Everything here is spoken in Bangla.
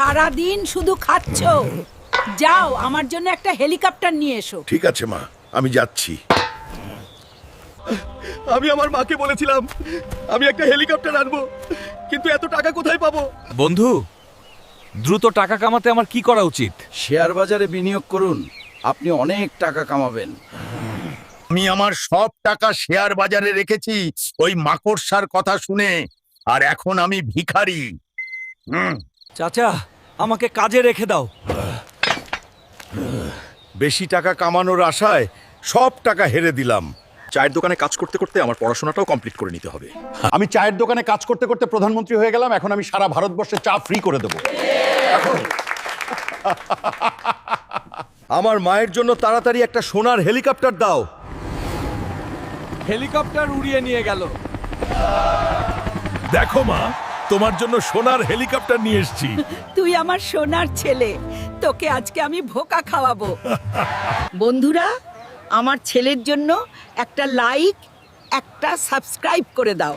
সারা দিন শুধু খাচ্ছ। যাও আমার জন্য একটা হেলিকপ্টার নিয়ে এসো। ঠিক আছে মা। আমি যাচ্ছি। আমি আমার মাকে বলেছিলাম আমি একটা হেলিকপ্টার আনব কিন্তু এত টাকা কোথায় পাবো? বন্ধু দ্রুত টাকা কামাতে আমার কি করা উচিত? শেয়ার বাজারে বিনিয়োগ করুন আপনি অনেক টাকা কামাবেন। আমি আমার সব টাকা শেয়ার বাজারে রেখেছি ওই মাকড়সার কথা শুনে আর এখন আমি ভিখারি। হুম। চাচা আমাকে কাজে রেখে দাও। বেশি টাকা কামানোর আশায় সব টাকা হেরে দিলাম। চায়ের দোকানে কাজ করতে করতে আমার পড়াশোনাটাও কমপ্লিট করে নিতে হবে। আমি চায়ের দোকানে কাজ করতে করতে প্রধানমন্ত্রী হয়ে গেলাম এখন আমি সারা ভারতবর্ষে চা ফ্রি করে দেবো। আমার মায়ের জন্য তাড়াতাড়ি একটা সোনার হেলিকপ্টার দাও। হেলিকপ্টার উড়িয়ে নিয়ে গেল। দেখো মা তোমার জন্য সোনার হেলিকপ্টার নিয়ে এসেছি। তুই আমার সোনার ছেলে। তোকে আজকে আমি ভোকা খাওয়াবো। বন্ধুরা, আমার ছেলের জন্য একটা লাইক একটা সাবস্ক্রাইব করে দাও।